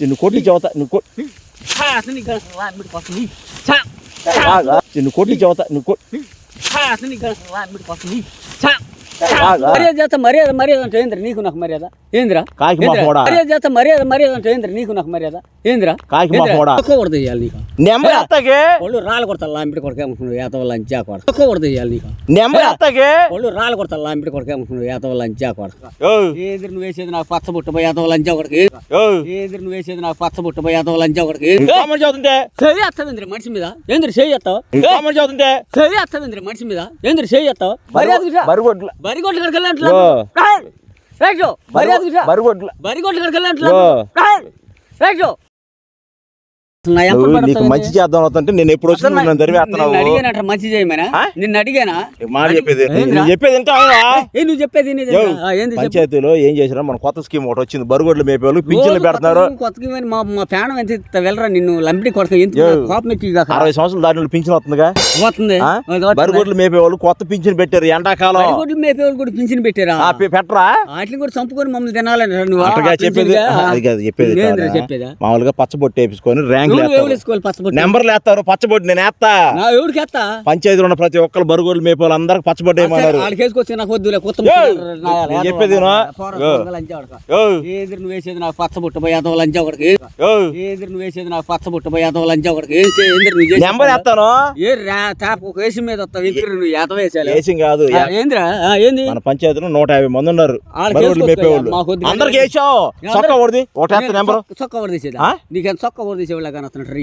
నిన్ను కొట్టి చెబుతా నువ్వు. నిన్ను కొట్టి చెబుతా నువ్వు. మర్యాద చేస్తా మర్యాద మర్యాద అంటే ఏంద్ర? నీకు నాకు మర్యాద? ఏంద్రా? కాకి మా ఏంద్రా? పోడా. మర్యాద చేస్తా మర్యాద మర్యాద అంటే ఏంద్ర? నీకు నాకు మర్యాద? ఏంద్రా? కాకి మా ఏంద్రా? పోడా. తక్కువ కొడతా ఇవ్వాలి నీకు. నెంబర్ ఎత్తగే వాళ్ళు రాళ్ళు కొడతారు లాంపిడి కొడక ఏమనుకున్నావు? ఏతవ లంచా కొడ తక్కువ కొడతా నీకు. నెంబర్ ఎత్తగే వాళ్ళు రాళ్ళు కొడతారు లాంపిడి కొడక ఏమనుకున్నావు? ఏతవ లంచా కొడ ఏదిరి నువ్వు వేసేది నాకు పచ్చ బుట్ట పోయి ఏతవ లంచా కొడక. ఏదిరి నువ్వు వేసేది నాకు పచ్చ బుట్ట పోయి ఏతవ లంచా కొడక కామెంట్ చదువుతుంటే చెయ్యి ఎత్తావేంద్ర మనిషి మీద? ఏంద్ర చెయ్యి ఎత్తావు కామెంట్ చదువుతుంటే చెయ్యి ఎత్తావేంద్ర మనిషి మీద? ఏంద్ర చెయ్యి మర్యాద బరిగొడ్ల బరిగొడ్లు కడకల్లా ఓ. రైట్ బరిగొడ్ల బరిగొడ్లు నువ్వు నీకు మంచి చేద్దాం అవుతుంటే నేను ఎప్పుడు వచ్చినా నన్ను తరివేస్తున్నావు నిన్ను అడిగానట మంచి చేయమనా? నిన్ను అడిగానా? మాట చెప్పేది? నేను చెప్పేది ఏ నువ్వు చెప్పేది. పంచాయతీలో ఏం చేసినా మన కొత్త స్కీమ్ ఒకటి వచ్చింది. బరుగొడ్లు మేపే వాళ్ళు పింఛన్లు రోజు పెడుతున్నారు. కొత్త ఇవన్నీ మా మా ప్రాణం ఎంత వెళ్ళరా నిన్ను లంపిడి కొడక ఎంత. కోపం ఎక్కి కాక. అరవై సంవత్సరాలు దాని పింఛన్ వస్తుందిగా? వస్తుంది. బరుగొడ్లు మేపే వాళ్ళు కొత్త పింఛన్ పెట్టారు ఎండాకాలం. బరిగొడ్లు మేపేవాళ్ళు కూడా పింఛన్ పెట్టారా? ఆ, పె- పెట్టరా? వాటిని కూడా చంపుకొని మమ్మల్ని తినాలని నువ్వు. చెప్పేది? అది కాదు చెప్పేది మామూలుగా పచ్చబొట్టు వేపించుకొని ర్యాంకులు నెంబర్లు వేస్తారు పచ్చబొట్టు నేను వేస్తా. నా ఎవడికి ఎత్తా పంచాయతీలో ఉన్న ప్రతి ఒక్కరు బరుగోళ్ళు మేపే వాళ్ళు అందరికి వాళ్ళకి వేసుకొచ్చి నాకు వద్దులే కొత్త చెప్పేది వేసేది నాకు పచ్చబుట్ట పోయి అతవ లంచా ఒకటికి వేసేది నాకు పచ్చబుట్ట పోయి అతవ లంచా ఒకటికి ఏందిరి? నెంబర్ వేస్తాను. ఏ రా తాప ఒక వేసి మీద వస్తావు ఎక్కడ నువ్వు ఏత వేసాలి? వేసింగ్ కాదు ఏందిరా? ఏంది? మన పంచాయతీలో నూట యాభై మంది ఉన్నారు. వాళ్ళకి బరుగోళ్ళు వేసుకోవచ్చు మేపే వాళ్ళు మాకు వద్దు. అందరికి వేసావు. చొక్కా ఒకటి వేస్తా నేను నెంబర్. చొక్క- ఓడి తీసేదా చొక్క ఓడి తీసేవాళ్ళ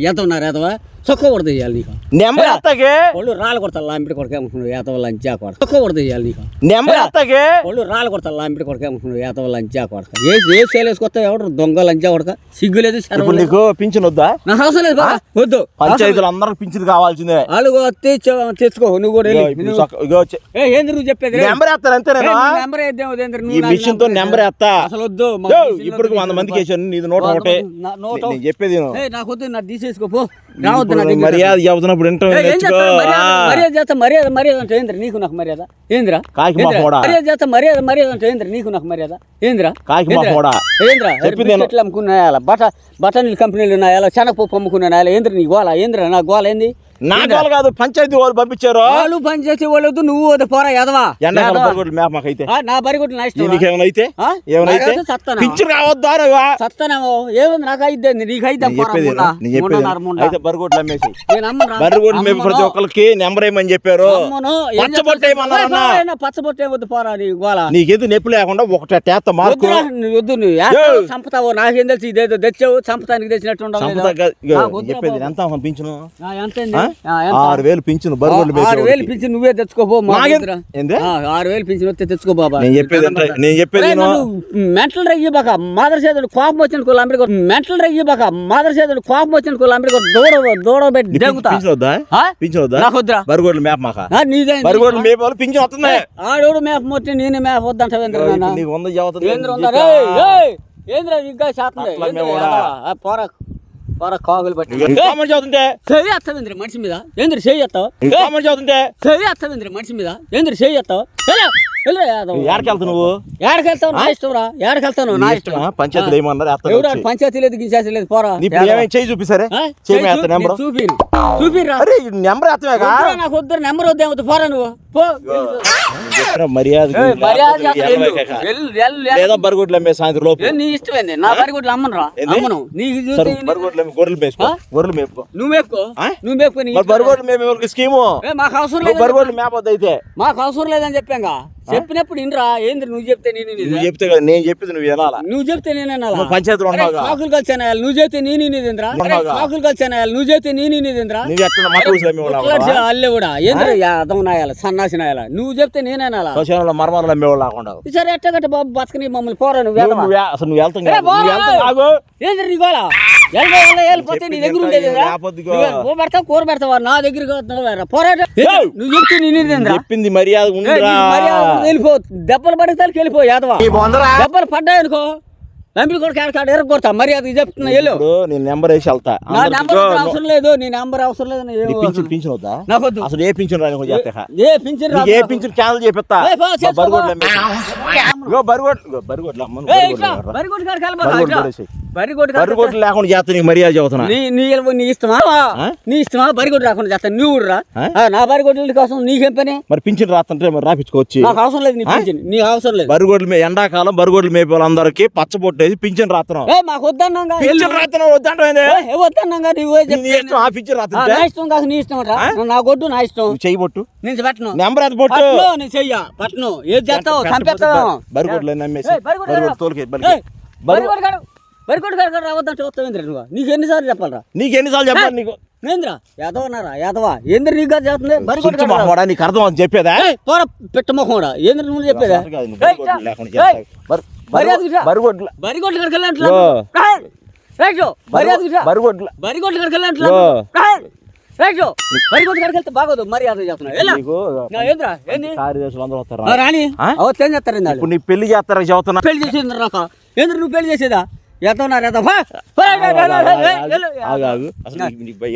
ఎంత ఉన్నారు ఏతవా చొక్క ఓడి తీయాలి నీకు. నెంబర్ ఎత్తగే వాళ్ళు రాళ్ళు కొడతారు లాంపిడి కొడక ఏమనుకున్నావు ఏతవ లంచా కొడ చొక్క ఓడి తీయాలి నీకు. నెంబర్ ఎత్తగే వాళ్ళు రాళ్ళు కొడతారు లాంపిడి కొడక ఏమనుకున్నావు ఏతవ లంచా కొడక. ఏ ఏ సేలేసుకొస్తా ఎవడు దొంగ లంచా కొడక. సిగ్గు లేదు ఇప్పుడు లేదు. నీకు పింఛన్ వద్దా? నాకు అవసరం లేదు. వద్దు. పంచాయతీలు అందరికి పింఛన్ కావాల్సిందే. వాళ్ళు తెచ్చు తెచ్చుకో నువ్వు కూడా. ఇప్పుడు ఏ, నువ్వు చెప్పేది? నెంబర్ వేస్తారు అంతే ఏ, నేను నువ్వు నెంబర్ ఈ మిషన్తో నెంబర్ వేస్తా. అసలు వద్దు. ఇప్పటికి వంద మందికి వేసాను. నీది నూట ఒకటే. చెప్పేది నాకు వద్దు నా తీసేసుకోపో రావద్దు నా ఇప్పుడు దగ్గర మర్యాద చెబుతున్నప్పుడు? మర్యాద. మర్యాద చేస్తా మర్యాద మర్యాద అంటే ఏంద్ర నీకు నాకు మర్యాద ఏంద్రా కాకి మా ఏంద్రా? పోడా. మర్యాద చేస్తా మర్యాద మర్యాద అంటే ఏంద్ర నీకు నాకు మర్యాద ఏంద్రా కాకి మా ఏంద్రా? పోడా. ఏంద్రా చెప్పింది నేను. బిస్కెట్లు అమ్ముకున్నాయాల బట కంపెనీలు ఉన్నాయాల శనగపప్పు అమ్ముకున్నాయాల ఏంద్ర నీ గోల ఏంద్ర నా గోల ఏంది నా గోల కాదు పంచాయతీ వాళ్ళు పంపించారు వాళ్ళు చేసే వాళ్ళు వద్దు, నువ్వు వద్దు పోరా ఎదవా ఎండాకాలం. బరిగొడ్లు మేప మాకైతే నా బరిగొడ్లు నా ఇష్టం అయితే ఆ? ఏమైనా అయితే సత్తానా? పింఛన్ రేవా? సత్తానేమో ఏముంది నాకు అయితే నీకు అయితే చెప్పేది. నేను చెప్పేది. అయితే బరిగొడ్లు అమ్మేసి. బరిగొడ్లు మేప ప్రతి. ఒక్కరికి నెంబర్ ఏమని చెప్పారు. ఏం పచ్చబొట్టు? ఏ, పోరా, నీ గోల నీకేది నొప్పి లేకుండా ఒకటి టేత మార్కు వద్దు నువ్వు చంపుతావు నాకేం తెలుసు ఇదేదో తెచ్చావు చంపతానికి తెచ్చినట్టు నాకు చెప్పేది. ఎంత పింఛను ఎంత? ఆరు వేలు పింఛను ఆరు వేలు. పింఛన్ నువ్వే తెచ్చుకోబో ఆరు వేలు పింఛన్ వస్తే తెచ్చుకో బాబా. నేను చెప్పేది నేను చెప్పేది మెంటల్ రయ్యి బాక. మాదర్ చేతుడు కోపం వచ్చిన కోళ్ళు అమ్మడి మెంటల్ రయ్యి బాక. మాదర్ చేతుడు కోపం వచ్చిన కోళ్ళు అమ్మడి దూడ దూడ పెట్టి నీకు దెంగుతా. పింఛన్ వద్దా? ఆ? పింఛన్ వద్దా? నాకు వద్దురా. బరిగొడ్లు మేప మాక? ఆ, నీదే బరిగొడ్లు మేపే వాళ్ళు పింఛన్ వస్తుంది ఆడోడు మేప మొత్తం నేనే మేప వద్దంటావేంద్ర నాన్న. ఇప్పుడు నీకు వంద చదువుతుంది. ఏంద్ర ఏంద్ర ఇంకా కూడా. పోర. పోర కాగులు పట్టి నీకు కామెంట్ చదువుతుంటే మనిషి మీద. ఏంద్ర కామెంట్ చదువుతుంటే మనిషి మీద. ఏంద్ర నువ్వు? ఏడకెళ్తావు నా ఇష్టం రా. నా ఇష్టం. ఏమన్నారు? ఎత్తగా ఎవరు. పంచాయతీ లేదు లేదు? పోరా. చేయి చూపిస్తారే? చేయి నెంబర్? నేను చూపిరు చూపిరా అరే ఈ నెంబర్ నాకు వద్దు నెంబర్ పోరా నువ్వు. లేదా బరిగొడ్లు అమ్మే సాయంత్రం లోపు. నీ ఇష్టమేంది నా బరిగొడ్లు అమ్మను. నీకు బరిగొడ్లు అమ్మి గొర్రెలు మేసుకో? గొర్రెలు మేపుకో. నువ్వు మేపుకో? నువ్వు మేపుకో. బరిగొడ్లు వాళ్ళకి స్కీము? మాకు అవసరం లేదు. బరిగొడ్లు మేపొద్దు అయితే. మాకు అవసరం లేదని చెప్పాంగా. చెప్పినప్పుడు ఇన్రా ఏంది నువ్వు చెప్తే నేను నువ్వు? చెప్తే కదా నేను చెప్పింది నువ్వు వినాలా? నువ్వు చెప్తే నేను అరే, ఉన్నావుగా. కాకులు కలిసానాయాలి నువ్వు చెప్తే నేను ఉన్నావుగా. కాకులు కలిసానాయాలి నువ్వు చెప్తే నేను వినేదింద్రా నువ్వు ఎక్కడ అల్లే కూడా. ఏంద్ర అదం నాయాల నాయాల నువ్వు చెప్తే నేనేనాలా శ్మశానంలో మర్మాలు అమ్మేవాళ్ళు లేకుండా సరే ఎట్టగట్ట బాబు బతకని మమ్మల్ని పోరా నువ్వు అసలు నువ్వు వెళ్తాం ఏ, కాదు. పోరా. నువ్వు వెళ్తాం ఆగు. ఏంద్ర నీ గోల ఎల్బో వల్ల వెళ్ళిపోతే నీ దగ్గర ఉండేది పెడతావు? కూర పెడతావా? నా వస్తున్నావా పోరాట! నువ్వు చెప్తే నేనేంద్రా చెప్పింది మర్యాద వెళ్ళిపో. దెబ్బలు పడతానికి వెళ్ళిపో యాదవా. దెబ్బలు పడ్డాయనుకో. నంబి కూడా కాడ కాడ ఎరగొడతా మర్యాద చెప్తున్నా వెళ్ళు. నేను నెంబర్ వేసి వెళ్తా. నా నెంబర్ అవసరం లేదు నీ నెంబర్ అవసరం లేదు నీ నీ ఏమో పింఛన్. పింఛన్ వద్దా? నాకొద్దు. అసలు ఏ పింఛన్ రాని చేస్తా ఏ పింఛన్ నీకు ఏ పింఛన్ క్యాన్సిల్ చేపిస్తా? బరిగొడ్లు బరిగొడ్లు బరిగొడ్లు బరిగొడ్లు ఇట్లా, అమ్మరా. very good కాడ కలపరా, బరిగొడ్లు ఇట్లా. పడేసేయ్. బరి కొట్టు బర్రె కొట్లు లేకుండా చేస్తా నీకు మర్యాద చెబుతున్నా. నీ నీ నీ ఇష్టమా? నీ ఇష్టమా? బరి కొట్టు రాకుండా చేస్తాను నువ్వు? ఆ, నా బరి కొట్టు కోసం నీకేం పని? మరి పింఛన్ రాస్తుంటే మరి రాపించుకోవచ్చు నాకు అవసరం లేదు నీ పింఛన్. నీకు అవసరం లేదు. బరుగొడ్లు మే ఎండాకాలం బరుగొడ్లు మేపే వాళ్ళందరికీ పచ్చబొట్టేసి పింఛన్ రాస్తున్నాం ఏ మాకు వద్దన్నాగా పింఛన్ రాస్తున్నాం వద్దంటే వద్దన్నాగా నువ్వు నీ ఇష్టం ఆ పింఛన్ రాస్తుంటే నా ఇష్టం కాదు నీ ఇష్టం రా. నా కొట్టు నా ఇష్టం. చెయ్యి పొట్టు నేను పెట్టను. నెంబర్ పొట్టు పట్ను నేను చెయ్య. పట్ను ఏది చేస్తావు చంపేస్తావు బరుగొడ్లు నమ్మేసి. బరిగొడ్లు బరుగొడ్లు రా. తోలుకే ఏయ్, కొట్టు కాడు రావద్దంటే వస్తావేంద్ర నువ్వు. నీకు ఎన్నిసార్లు చెప్పాలరా? నీకు ఎన్నిసార్లు చెప్పాలి నీకు? నేంద్రా యాదవన్నారా యాదవా? ఏంద్ర నీకు కాదు చేస్తుంది? బరి కొట్టు సుత్తు మహోడా నీకు అర్థం అని చెప్పేదా పోరా పెట్ట మొహోడా ఏంద్ర నువ్వు చెప్పేదా? బరిగొడ్లు బరుగొడ్లు. రైట్. రైట్ బాగోదు మర్యాద చేస్తున్నా రాణి? అవత్ చేస్తారు పెళ్ళి చేస్తారా చెబుతున్నా పెళ్ళి చేసేది నాకు ఏంద్ర నువ్వు పెళ్ళి చేసేదా? ఎత్తన్నారు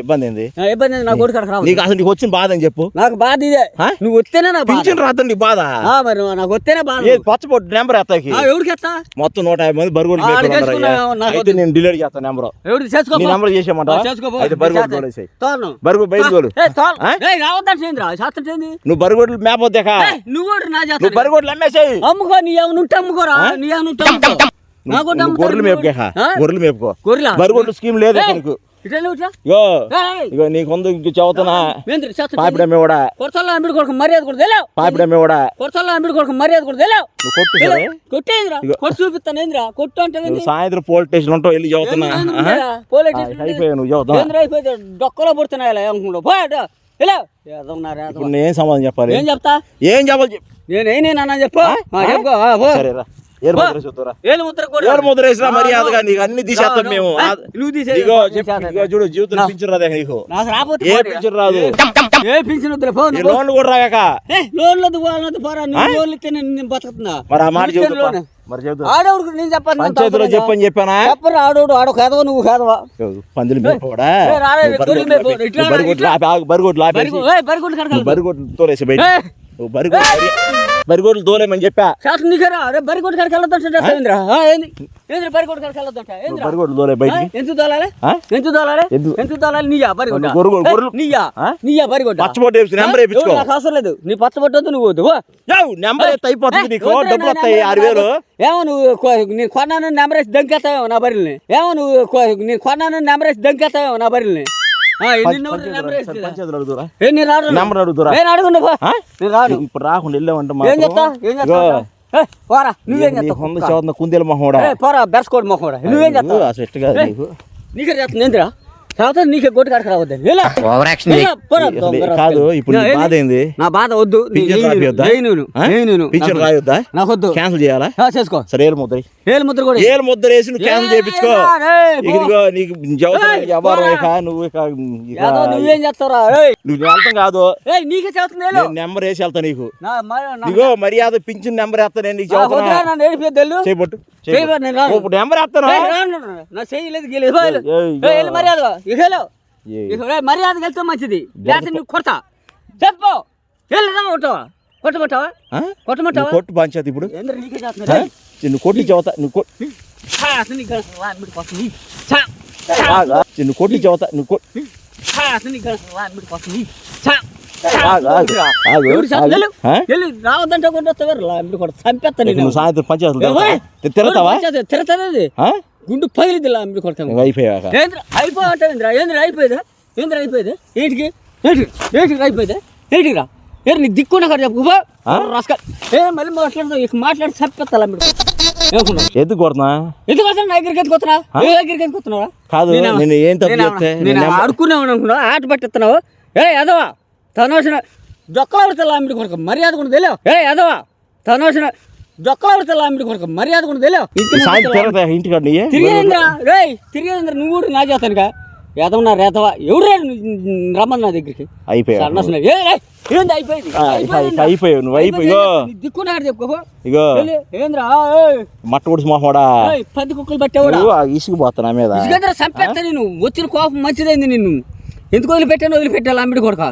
ఇబ్బంది ఏంది? ఇబ్బంది లేదు, నా కొడుకు అక్కడికి రావద్దు. నీకు అసలు నీకు వచ్చిన బాధ అని చెప్పు. నాకు బాధ ఇదే? నువ్వు వస్తేనే బాధ. పింఛన్ నీ బాధ. ఆ, మరి నాకు వస్తేనే బాధ పచ్చబొట్టు నెంబర్ ఎత్తాకి. ఎవరికి ఎత్తా? మొత్తం నూట యాభై మంది నాకు అయితే నేను డిలీట్ చేస్తాను నెంబర్. ఎవరికి చేసుకో నీ నెంబర్ చేసేయమంట చేసుకోపో. అయితే బరుగులు తోలేసాయి తోలను బరుగు బయట తోలు ఏ తోలు ఆ? ఏ రావద్దంటే ఏంద్రా? శాస్త్రం ఏంది? నువ్వు బరుగుడ్లు మేపొద్దాక నువ్వు నా నువ్వు బరుగుడ్లు అమ్మేసాయి. అమ్ముకో నీ ఏమైనా ఉంటే అమ్ముకోరా? నీ ఏమైనా ఉంటే గొర్రెలు ఆ? గొర్రెలు మేపుకో. గొర్రెలా? బరుగుడ్లు స్కీమ్ లేదు నీకు? ఇగో ఇగో నీకు ముందు చదువుతున్నా? పాపిడమ్మే కూడా కొడతల్లో అంబిడి కొడుకు మర్యాద కూడా తెలియవు పాపిడమ్మే కూడా కొడతల్లో అంబిడి కొడుకు మర్యాద కూడా తెలియవు నువ్వు కొట్టు కొట్టేంద్రా. అంటే సాయంత్రం పోలీస్ స్టేషన్ ఉంటావు వెళ్ళి చదువుతున్నా? పోలీస్ స్టేషన్ అయిపోయావు నువ్వు డొక్కలో అనుకుంటా ఇప్పుడు నేను సమాధానం చెప్పాలి? ఏం చెప్తా? ఏం చెప్పాలి చెప్పు. నేను ఏనేనా చెప్పు? ఆ, ముద్ర వేసినా మర్యాదగా నీకు అన్ని తీసేస్తాం మేము. ఇగో చూడు జీవితం. పింఛన్ రాదే నీకు. ఏ. పింఛన్ రాదు? ఏ పింఛన్ కూడా రాగాక. పోరా. లోన్లు ఇస్తే నేను బతుకుతున్నా. మరి ఆ మాట చెబుతా. మరి చెబుతా నేను చెప్పాను పంచాయతీలో? చెప్పని చెప్పానా? చెప్పరు ఆడోడు ఆడో కేదవా నువ్వు కేదవా పందులు మేపడా బరిగొట్లు బరిగొట్లు బరిగొట్లు తోలేసి బయట బరిగొట్లు బరిగొట్లు తోలేమని చెప్పా. శాస్త్రం నీకేరా అరే కడకి ఏంది? ఏంద్ర కడకి వెళ్ళొద్దంట ఏంద్రా? ఎందుకు? ఎందుకు ఎందుకు? ఎందుకు తోలాలి నీయా నీయా? నీయా పచ్చబొట్టు వేసి నెంబర్ ఎవరు నాకు అవసరం లేదు. నీ పచ్చబొట్టు వద్దు నువ్వు వద్దు నెంబర్ అయిపోతుంది నీకు. డబ్బులు నా వస్తాయి ఆరు వేలు. ఏమో నువ్వు నేను కొన్నాను నెంబర్ వేసి దంకేస్తావేమో నా బరిల్ని. ఏమో నువ్వు నేను కొన్నాను నెంబర్ వేసి దంకేస్తావేమో నా బరిల్ని. పంచాయతీలో అడుగుతురా నెంబర్ అడుగుతురా నేను? నేను రాను. ఇప్పుడు రాకుండా వెళ్ళామంటే ఏం చెప్తా ఏం చెప్తా ఏ, పోరా. నువ్వేం చదువుతున్న కుందేలు పోరా బెర్స్కోడ్ నువ్వేం అసలు నీకే. చేస్తుంది ఏందిరా తర్వాత నీకే అసలు దొంగ కాదు. ఇప్పుడు బాధ ఏంది? నా బాధ వద్దు. నాకు- రాయొద్దా? నాకు వద్దు క్యాన్సిల్ చేయాలా? చేసుకో. సరే ఏలు ముద్ర ఏలు ముద్ర కూడా ఏలు ముద్ర వేసి నువ్వు క్యాన్సిల్ చేయించుకో. ఇదిగో నీకు. ఇక నువ్వు నువ్వేం చేస్తావురా? నువ్వు వెళ్తాం కాదు. నీకే. నేను నెంబర్ వేసి వెళ్తా నీకు. ఇదిగో మర్యాద పింఛన్ నెంబర్ వేస్తా నేను నీకు ఇప్పుడు నెంబర్. నా చేయలేదు గీలేదు మర్యాద వెళ్తే మంచిది. లేకపోతే నువ్వు కొడతా. చెప్పు. వెళ్ళదా కొట్టవా కొట్టమంటావా? కొట్టమంటావా? కొట్టు పంచాయతీ ఇప్పుడు. నువ్వు కొట్టి చెబుతా నువ్వు. నువ్వు కొట్టి చెబుతా నువ్వు కొ- రావద్దంటే కొట్టొస్తావు సాయంత్రం పంచాయతీ ఆ? గుండు పగిలిద్ది లా, మిడి కొడతాము నువ్వు అయిపోయాక. ఏంద్ర? అయిపోవటం ఏంద్ర? అయిపోయేదా? ఏంద్ర? అయిపోయేది? ఏంటికి? ఏంటికి? ఏంటికి? అయిపోయేదా? ఏంటికి రా ఏ నీ దిక్కున్న కాడ చెప్పు. ఏ మళ్ళీ మాట్లాడుతావు ఇక మాట్లాడి చంపేస్తా ఏమనుకున్నావు? ఎందుకు కొడుతున్నా? ఎందుకు వస్తాను నా దగ్గరికి ఎందుకు ఏ దగ్గరికి ఎందుకు వస్తున్నావు కాదు, నేను? ఏం తప్పు? నేను? నేను ఆడుకునే అనుకున్నావు? ఆట పట్టిస్తున్నావు? ఏ ఎదవా తనవసిన జొక్కల పడతా ఆమెడి కొరకు మర్యాద కూడా తెలియవు? ఏ ఎదవా తనవసిన జొక్కల పడతా ఆమెడి కొరకు మర్యాద కూడా తెలియవు? ఇంటికాడ తిరిగేంద్రా రేయ్ తిరిగేంద్ర నువ్వు కూడా నా చేతానుగా ఎదవన్నా రేతవా? ఎవరు రమ్మని నా దగ్గరికి? అయిపోయా. సన్నసిన. ఏ రేయ్, ఏంది అయిపోయింది? అయిపోయావు, నువ్వు అయిపోయి- ఇగో. దిక్కున్నాడు చెప్పుకో. ఇగో. ఏంద్రా ఏయ్, మట్ట ఉడిసి మొహోడా ఏయ్, పది కుక్కలు పట్టేవాడా? ఇసుకుపోతా నా మీద. చంపేస్తా నేను. వచ్చిన కోపం మంచిదైంది నిన్ను. ఎందుకు వదిలిపెట్టాను? వదిలిపెట్టాలి? అమ్మిడి కొడక?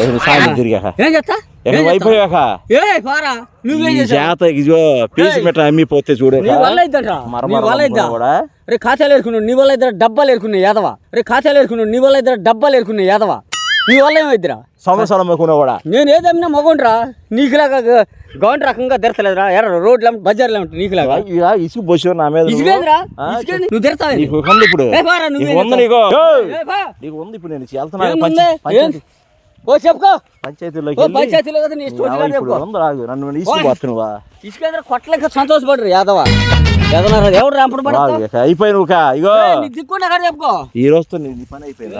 ఏ, నువ్వు సాయంత్రం తిరిగాక. ఏం చేస్తా? ఎక్కడ అయిపోయాక. ఏ పారా. నువ్వేం ఈ చేసావు? జాత ఇదిగో పీసి మెట్ట అమ్మిపోతే చూడే. నీ వల్ల ఇద్దంట నీ వల్ల ఇద్దా కూడా. రే ఖాతాలు ఏరుకున్నావు నీ వల్ల ఇద్దరు డబ్బాలు ఏరుకున్నాయి యాదవ? రే ఖాతాలు ఏరుకున్నావు నీ వల్ల ఇద్దరు డబ్బాలు ఏరుకున్నాయి యాదవ? నీ వల్ల ఏమైద్దిరా సంవత్సరం కూడా. నేను ఏదైనా మగోండ్రా? నీకులాగా గౌండ్ రకంగా తెరతలేదురా. ఎర్ర రోడ్లు బజార్లు ఉంటాయి నీకులాగా? ఇక ఇసుకు పోసి నా మీద. ఇసుకేంద్రా? నువ్వు తెరతావు నీకు ఉంది ఇప్పుడు. నీకు ఉంది. నీకు. నీకు ఉంది ఇప్పుడు నేను ఓ చెప్పుకో. పంచాయతీలోకి పంచాయతీలో కదా నీ ఇష్టం చెప్పుకో. నన్ను ఇసుకేంద్ర? సంతోషపడరు యాదవ. రాంపడు. ఇగో. దిక్కుండా కాడ చెప్పుకో. ఈ రోజుతో నీ పని అయిపోయింది?